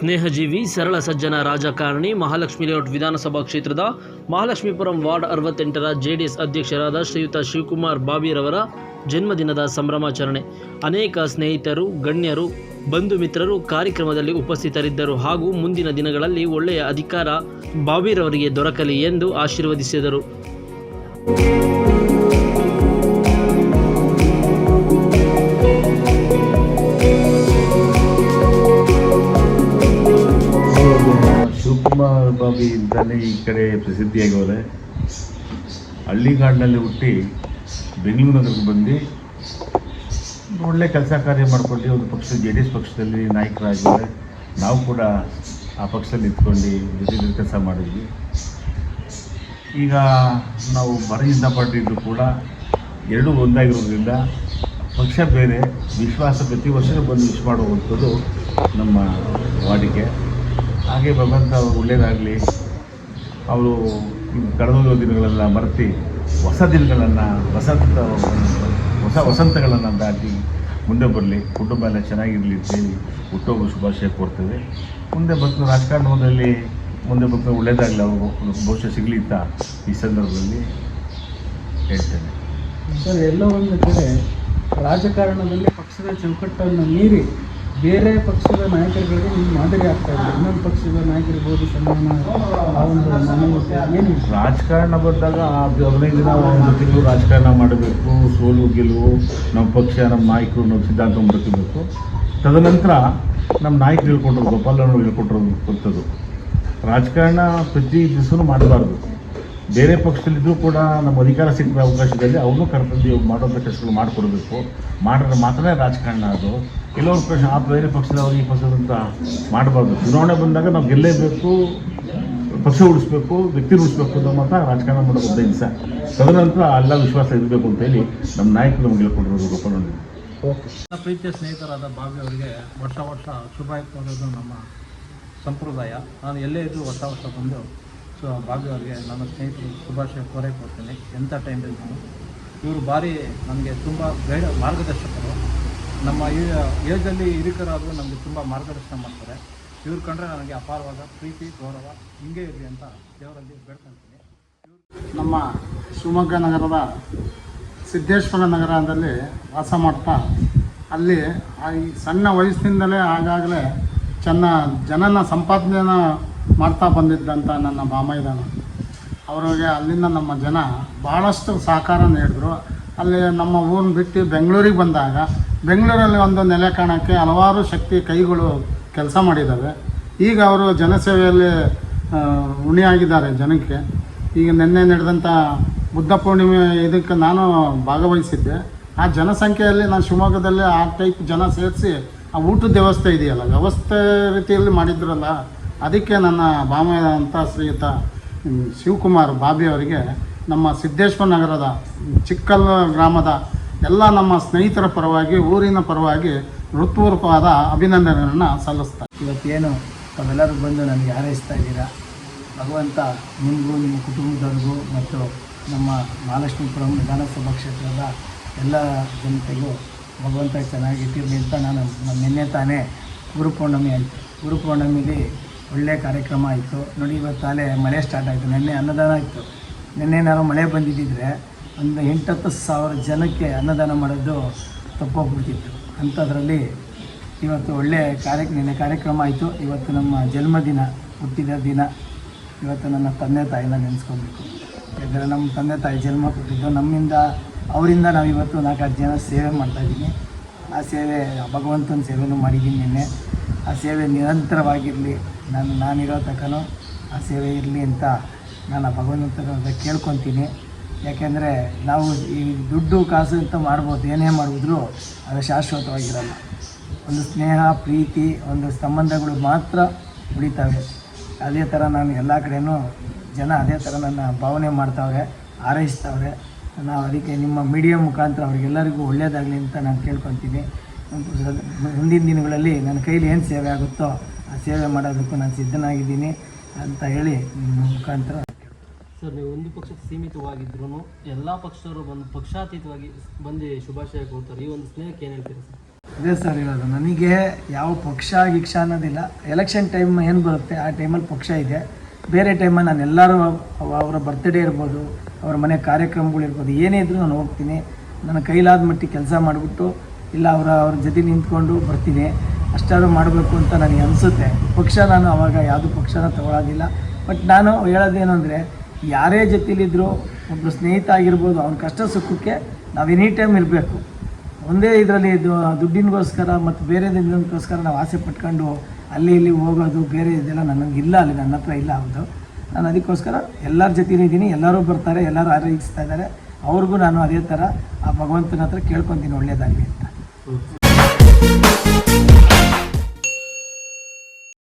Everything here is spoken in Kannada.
ಸ್ನೇಹಜೀವಿ ಸರಳ ಸಜ್ಜನ ರಾಜಕಾರಣಿ, ಮಹಾಲಕ್ಷ್ಮಿ ಲೇಔಟ್ ವಿಧಾನಸಭಾ ಕ್ಷೇತ್ರದ ಮಹಾಲಕ್ಷ್ಮೀಪುರಂ ವಾರ್ಡ್ ಅರವತ್ತೆಂಟರ ಜೆಡಿಎಸ್ ಅಧ್ಯಕ್ಷರಾದ ಶ್ರೀಯುತ ಶಿವಕುಮಾರ್ ಬಾಬಿರವರ ಜನ್ಮದಿನದ ಸಂಭ್ರಮಾಚರಣೆ. ಅನೇಕ ಸ್ನೇಹಿತರು, ಗಣ್ಯರು, ಬಂಧು ಮಿತ್ರರು ಕಾರ್ಯಕ್ರಮದಲ್ಲಿ ಉಪಸ್ಥಿತರಿದ್ದರು ಹಾಗೂ ಮುಂದಿನ ದಿನಗಳಲ್ಲಿ ಒಳ್ಳೆಯ ಅಧಿಕಾರ ಬಾಬಿರವರಿಗೆ ದೊರಕಲಿ ಎಂದು ಆಶೀರ್ವದಿಸಿದರು. ಅಂತಾನೆ ಈ ಕಡೆ ಪ್ರಸಿದ್ಧಿಯಾಗೋದೆ ಹಳ್ಳಿಗಾಡಿನಲ್ಲಿ ಹುಟ್ಟಿ ಬೆಂಗಳೂರು ನಗರಕ್ಕೆ ಬಂದು ಒಳ್ಳೆ ಕೆಲಸ ಕಾರ್ಯ ಮಾಡ್ಕೊಂಡು ಒಂದು ಪಕ್ಷ ಜೆ ಡಿ ಎಸ್ ಪಕ್ಷದಲ್ಲಿ ನಾಯಕರಾಗಿದ್ದಾರೆ. ನಾವು ಕೂಡ ಆ ಪಕ್ಷದಲ್ಲಿ ನಿಂತ್ಕೊಂಡು ಜೊತೆ ಕೆಲಸ ಮಾಡಿದ್ವಿ. ಈಗ ನಾವು ಭಾರತೀಯ ಜನತಾ ಕೂಡ ಎರಡೂ ಒಂದಾಗಿರೋದ್ರಿಂದ ಪಕ್ಷ ಬೇರೆ, ವಿಶ್ವಾಸ ಪ್ರತಿ ವರ್ಷವೂ ಬಂದು ವಿಶ್ ಮಾಡುವಂಥದ್ದು ನಮ್ಮ ವಾಡಿಕೆ. ಹಾಗೆ ಭಗವಂತ ಒಳ್ಳೆಯದಾಗಲಿ ಅವರು ಕಳೆದೋಗಿರೋ ದಿನಗಳೆಲ್ಲ ಮರೆತು ಹೊಸ ದಿನಗಳನ್ನು ವಸಂತ ಹೊಸ ವಸಂತಗಳನ್ನು ದಾಟಿ ಮುಂದೆ ಬರಲಿ. ಕುಟುಂಬ ಎಲ್ಲ ಚೆನ್ನಾಗಿರಲಿ ಅಂತೇಳಿ ಹುಟ್ಟೋಗ ಶುಭಾಶಯ ಕೋರ್ತೇವೆ. ಮುಂದೆ ಬಂದು ರಾಜಕಾರಣದಲ್ಲಿ ಮುಂದೆ ಬಂದು ಒಳ್ಳೆಯದಾಗಲಿ ಅವರು ಭವಿಷ್ಯ ಅಂತ ಈ ಸಂದರ್ಭದಲ್ಲಿ ಹೇಳ್ತೇನೆ. ಸರ್, ಎಲ್ಲ ಒಂದು ಕಡೆ ರಾಜಕಾರಣದಲ್ಲಿ ಪಕ್ಷದ ಚೌಕಟ್ಟನ್ನು ಮೀರಿ ಬೇರೆ ಪಕ್ಷದ ನಾಯಕರುಗಳಿಗೆ ನೀವು ಮಾದರಿ ಆಗ್ತಾ ಇದೆ ಇನ್ನೊಂದು ಪಕ್ಷದ ನಾಯಕರಿರ್ಬೋದು ಸನ್ಮಾನ ಆ ಒಂದು ಮಾನವೀಯತೆ ಏನು ರಾಜಕಾರಣ ಬಂದಾಗ ಹದಿನೈದು ದಿನ ಒಂದು ತಿಂಗಳು ರಾಜಕಾರಣ ಮಾಡಬೇಕು, ಸೋಲು, ಗೆಲುವು, ನಮ್ಮ ಪಕ್ಷ, ನಮ್ಮ ನಾಯಕರು ನಮ್ಮ ಸಿದ್ಧಾಂತ ಬರ್ತಿರ್ಬೇಕು ತದನಂತರ ನಮ್ಮ ನಾಯಕರು ಹೇಳ್ಕೊಟ್ರು ಗೋಪಾಲನವರು ಹೇಳ್ಕೊಟ್ಟಿರೋದು ರಾಜಕಾರಣ ಪ್ರತಿ ದಿವಸನೂ ಮಾಡಬಾರ್ದು. ಬೇರೆ ಪಕ್ಷದಲ್ಲಿದ್ದರೂ ಕೂಡ ನಮ್ಮ ಅಧಿಕಾರ ಸಿಕ್ಕ ಅವಕಾಶದಲ್ಲಿ ಅವನು ಕರ್ತವ್ಯ ಮಾಡೋಂಥ ಕೆಲಸಗಳು ಮಾಡಿಕೊಡ್ಬೇಕು. ಮಾಡಿದ್ರೆ ಮಾತ್ರ ರಾಜಕಾರಣ ಅದು. ಕೆಲವ್ರ ಪಕ್ಷ ಆ ಬೇರೆ ಪಕ್ಷದವರು ಈ ಪಕ್ಷದಂತ ಮಾಡಬಾರ್ದು. ಚುನಾವಣೆ ಬಂದಾಗ ನಾವು ಗೆಲ್ಲೇಬೇಕು, ಪಕ್ಷ ಉಳಿಸ್ಬೇಕು, ವ್ಯಕ್ತಿ ಉಳಿಸ್ಬೇಕು ಅನ್ನೋ ಮಾತ್ರ ರಾಜಕಾರಣ ಮಾಡೋ ಉದ್ದೇಶ ತದನಂತರ ಎಲ್ಲ ವಿಶ್ವಾಸ ಇರಬೇಕು ಅಂತ ಹೇಳಿ ನಮ್ಮ ನಾಯಕರು ನಮ್ಗೆ ಹೇಳ್ಕೊಂಡಿರೋದು ಗೋಪಾಲಣ್ಣ ನನ್ನ ಪ್ರೀತಿಯ ಸ್ನೇಹಿತರಾದ ಭಾವಿ ಅವರಿಗೆ ವರ್ಷ ವರ್ಷ ಶುಭಾಯ ಕೋರೋದು ನಮ್ಮ ಸಂಪ್ರದಾಯ. ನಾನು ಎಲ್ಲೇ ಇದ್ದು ಹೊಸ ವರ್ಷ ಬಂದು ಸೊ ಭಾವಿ ಅವರಿಗೆ ನನ್ನ ಸ್ನೇಹಿತರು ಶುಭಾಶಯ ಕೋರೇ ಕೊಡ್ತೇನೆ ಎಂಥ ಟೈಮಲ್ಲಿ ನಾನು. ಇವರು ಭಾರಿ ನನಗೆ ತುಂಬ ಗೈಡ್ ಮಾರ್ಗದರ್ಶಕರು. ನಮ್ಮ ಏಜಲ್ಲಿ ಹಿರಿಕರಾದರೂ ನಮಗೆ ತುಂಬ ಮಾರ್ಗದರ್ಶನ ಮಾಡ್ತಾರೆ. ಇವ್ರು ಕಂಡ್ರೆ ನನಗೆ ಅಪಾರವಾದ ಪ್ರೀತಿ, ಗೌರವ, ಹಿಂಗೆ ಇರಲಿ ಅಂತ ದೇವರಲ್ಲಿ ಬೇಡ್ಕೊಳ್ತೀನಿ ನಮ್ಮ ಶಿವಮೊಗ್ಗ ನಗರದ ಸಿದ್ದೇಶ್ವರ ನಗರದಲ್ಲಿ ವಾಸ ಮಾಡ್ತಾ, ಅಲ್ಲಿ ಈ ಸಣ್ಣ ವಯಸ್ಸಿನಿಂದಲೇ ಆಗಾಗಲೇ ಚೆನ್ನ ಜನನ ಸಂಪಾದನೆಯನ್ನು ಮಾಡ್ತಾ ಬಂದಿದ್ದಂಥ ನನ್ನ ಬಾಮೈದಾನ. ಅವರಿಗೆ ಅಲ್ಲಿಂದ ನಮ್ಮ ಜನ ಭಾಳಷ್ಟು ಸಹಕಾರ ನೀಡಿದ್ರು. ಅಲ್ಲಿ ನಮ್ಮ ಊರನ್ನ ಬಿಟ್ಟು ಬೆಂಗಳೂರಿಗೆ ಬಂದಾಗ ಬೆಂಗಳೂರಲ್ಲಿ ಒಂದು ನೆಲೆ ಕಾಣೋಕ್ಕೆ ಹಲವಾರು ಶಕ್ತಿ ಕೈಗಳು ಕೆಲಸ ಮಾಡಿದ್ದಾವೆ. ಈಗ ಅವರು ಜನಸೇವೆಯಲ್ಲಿ ಉಣಿಯಾಗಿದ್ದಾರೆ ಜನಕ್ಕೆ. ಈಗ ನಿನ್ನೆ ನಡೆದಂಥ ಬುದ್ಧ ಪೂರ್ಣಿಮೆ ಇದಕ್ಕೆ ನಾನು ಭಾಗವಹಿಸಿದ್ದೆ. ಆ ಜನಸಂಖ್ಯೆಯಲ್ಲಿ ನಾನು ಶಿವಮೊಗ್ಗದಲ್ಲಿ ಆ ಟೈಪ್ ಜನ ಸೇರಿಸಿ ಆ ಊಟದ ವ್ಯವಸ್ಥೆ ಇದೆಯಲ್ಲ, ವ್ಯವಸ್ಥೆ ರೀತಿಯಲ್ಲಿ ಮಾಡಿದ್ರಲ್ಲ, ಅದಕ್ಕೆ ನನ್ನ ಭಾಮ ಅಂತ ಶ್ರೀಯುತ ಶಿವಕುಮಾರ್ ಬಾಬಿ ಅವರಿಗೆ ನಮ್ಮ ಸಿದ್ದೇಶ್ವರ ನಗರದ ಚಿಕ್ಕಲ್ ಗ್ರಾಮದ ಎಲ್ಲ ನಮ್ಮ ಸ್ನೇಹಿತರ ಪರವಾಗಿ, ಊರಿನ ಪರವಾಗಿ ಹೃತ್ಪೂರ್ವಕವಾದ ಅಭಿನಂದನೆಗಳನ್ನು ಸಲ್ಲಿಸ್ತಾರೆ. ಇವತ್ತೇನು ತಾವೆಲ್ಲರೂ ಬಂದು ನನಗೆ ಹಾರೈಸ್ತಾ ಇದ್ದೀರಾ? ಭಗವಂತ ನಿಮಗೂ, ನಿಮ್ಮ ಕುಟುಂಬದವ್ರಿಗೂ ಮತ್ತು ನಮ್ಮ ಮಹಾಲಕ್ಷ್ಮೀಪುರಂ ವಿಧಾನಸಭಾ ಕ್ಷೇತ್ರದ ಎಲ್ಲ ಜನತೆಗೂ ಭಗವಂತ ಚೆನ್ನಾಗಿಟ್ಟಿರಲಿ ಅಂತ ನಾನು ನಮ್ಮ ನಿನ್ನೆ ತಾನೇ ಗುರುಪೌರ್ಣಮಿ ಆಯಿತು. ಗುರುಪೌರ್ಣಮಿಲಿ ಒಳ್ಳೆಯ ಕಾರ್ಯಕ್ರಮ ಆಯಿತು. ನೋಡಿ, ಇವತ್ತು ತಾಲೇ ಮಳೆ ಸ್ಟಾರ್ಟ್ ಆಯಿತು. ನಿನ್ನೆ ಅನ್ನದಾನ ಆಯಿತು. ನಿನ್ನೆ ನಾನು ಮಳೆ ಬಂದಿದ್ದಿದ್ರೆ ಒಂದು ಎಂಟತ್ತು ಸಾವಿರ ಜನಕ್ಕೆ ಅನ್ನದಾನ ಮಾಡೋದು ತಪ್ಪೋಗ್ಬಿಡ್ತಿತ್ತು ಅಂಥದ್ರಲ್ಲಿ ಇವತ್ತು ಒಳ್ಳೆಯ ಕಾರ್ಯ ನಿನ್ನೆ ಕಾರ್ಯಕ್ರಮ ಆಯಿತು. ಇವತ್ತು ನಮ್ಮ ಜನ್ಮದಿನ, ಹುಟ್ಟಿದ ದಿನ. ಇವತ್ತು ನನ್ನ ತಂದೆ ತಾಯಿನ ನೆನೆಸ್ಕೊಬೇಕು. ಯಾಕಂದರೆ ನಮ್ಮ ತಂದೆ ತಾಯಿ ಜನ್ಮ ಕೊಟ್ಟಿದ್ದು ನಮ್ಮಿಂದ, ಅವರಿಂದ ನಾವು ಇವತ್ತು ನಾಲ್ಕಾರು ಜನ ಸೇವೆ ಮಾಡ್ತಾಯಿದ್ದೀನಿ ಆ ಸೇವೆ, ಭಗವಂತನ ಸೇವೆನೂ ಮಾಡಿದ್ದೀನಿ ನಿನ್ನೆ. ಆ ಸೇವೆ ನಿರಂತರವಾಗಿರಲಿ. ನಾನು, ನಾನಿರೋ ತಕ್ಕನೂ ಆ ಸೇವೆ ಇರಲಿ ಅಂತ ನಾನು ಭಗವಂತನ ಕೇಳ್ಕೊತೀನಿ. ಯಾಕೆಂದರೆ ನಾವು ಈ ದುಡ್ಡು ಕಾಸು ಅಂತ ಮಾಡ್ಬೋದು, ಏನೇ ಮಾಡಿದ್ರು ಅದು ಶಾಶ್ವತವಾಗಿರಲ್ಲ. ಒಂದು ಸ್ನೇಹ, ಪ್ರೀತಿ, ಒಂದು ಸಂಬಂಧಗಳು ಮಾತ್ರ ಉಳಿತವೆ. ಅದೇ ಥರ ನಾನು ಎಲ್ಲ ಕಡೆಯೂ ಜನ ಅದೇ ಥರ ನನ್ನ ಭಾವನೆ ಮಾಡ್ತಾವ್ರೆ, ಹಾರೈಸ್ತವ್ರೆ. ನಾವು ಅದಕ್ಕೆ ನಿಮ್ಮ ಮೀಡಿಯಾ ಮುಖಾಂತರ ಅವ್ರಿಗೆಲ್ಲರಿಗೂ ಒಳ್ಳೆಯದಾಗಲಿ ಅಂತ ನಾನು ಕೇಳ್ಕೊತೀನಿ ಮುಂದಿನ ದಿನಗಳಲ್ಲಿ ನನ್ನ ಕೈಲಿ ಏನು ಸೇವೆ ಆಗುತ್ತೋ ಆ ಸೇವೆ ಮಾಡೋದಕ್ಕೂ ನಾನು ಸಿದ್ಧನಾಗಿದ್ದೀನಿ ಅಂತ ಹೇಳಿ ನಿಮ್ಮ ಮುಖಾಂತರ ಸರ್, ನೀವು ಒಂದು ಪಕ್ಷಕ್ಕೆ ಸೀಮಿತವಾಗಿದ್ರು ಎಲ್ಲ ಪಕ್ಷದವರು ಬಂದು ಪಕ್ಷಾತೀತವಾಗಿ ಬಂದು ಶುಭಾಶಯ ಕೊಡ್ತಾರೆ ಈ ಒಂದು ಸ್ನೇಹಕ್ಕೆ ಏನು ಹೇಳ್ತೀರಾ ಸರ್? ಅದೇ ಸರ್ ಇರೋದು ನನಗೆ ಯಾವ ಪಕ್ಷ ಗಿಕ್ಷ ಅನ್ನೋದಿಲ್ಲ. ಎಲೆಕ್ಷನ್ ಟೈಮ್ ಏನು ಬರುತ್ತೆ, ಆ ಟೈಮಲ್ಲಿ ಪಕ್ಷ ಇದೆ. ಬೇರೆ ಟೈಮಲ್ಲಿ ನಾನು ಎಲ್ಲರೂ ಅವ- ಅವರ ಬರ್ತ್ಡೇ ಇರ್ಬೋದು, ಅವರ ಮನೆ ಕಾರ್ಯಕ್ರಮಗಳಿರ್ಬೋದು ಏನೇ ಇದ್ರೂ ನಾನು ಹೋಗ್ತೀನಿ. ನನ್ನ ಕೈಲಾದ ಮಟ್ಟಿಗೆ ಕೆಲಸ ಮಾಡಿಬಿಟ್ಟು, ಇಲ್ಲ ಅವರ ಅವ್ರ ಜೊತೆ ನಿಂತ್ಕೊಂಡು ಬರ್ತೀನಿ. ಅಷ್ಟಾದ್ರೂ ಮಾಡಬೇಕು ಅಂತ ನನಗೆ ಅನಿಸುತ್ತೆ. ಪಕ್ಷ ನಾನು ಅವಾಗ ಯಾವುದು ಪಕ್ಷನ ತಗೊಳ್ಳೋದಿಲ್ಲ ಬಟ್ ನಾನು ಹೇಳೋದೇನು ಅಂದರೆ ಯಾರೇ ಜೊತೆಲಿದ್ದರೂ ಒಬ್ಬರು ಸ್ನೇಹಿತ ಆಗಿರ್ಬೋದು ಅವ್ನ ಕಷ್ಟ ಸುಖಕ್ಕೆ ನಾವು ಎನಿ ಟೈಮ್ ಇರಬೇಕು. ಒಂದೇ ಇದರಲ್ಲಿ ದುಡ್ಡಿನಗೋಸ್ಕರ ಮತ್ತು ಬೇರೆ ದಿನಕ್ಕೋಸ್ಕರ ನಾವು ಆಸೆ ಪಟ್ಕೊಂಡು ಅಲ್ಲಿ ಇಲ್ಲಿ ಹೋಗೋದು, ಬೇರೆ ಇದೆಲ್ಲ ನನಗೆ ಇಲ್ಲ ಅಲ್ಲಿ ನನ್ನ ಹತ್ರ ಇಲ್ಲ ಹೌದು. ನಾನು ಅದಕ್ಕೋಸ್ಕರ ಎಲ್ಲರ ಜೊತೆಲೂ ಇದ್ದೀನಿ ಎಲ್ಲರೂ ಬರ್ತಾರೆ, ಎಲ್ಲರೂ ಆರೈಸ್ತಾ ಇದ್ದಾರೆ ಅವ್ರಿಗೂ ನಾನು ಅದೇ ಥರ ಆ ಭಗವಂತನ ಹತ್ರ ಕೇಳ್ಕೊತೀನಿ ಒಳ್ಳೆಯದಾಗಲಿ ಅಂತ.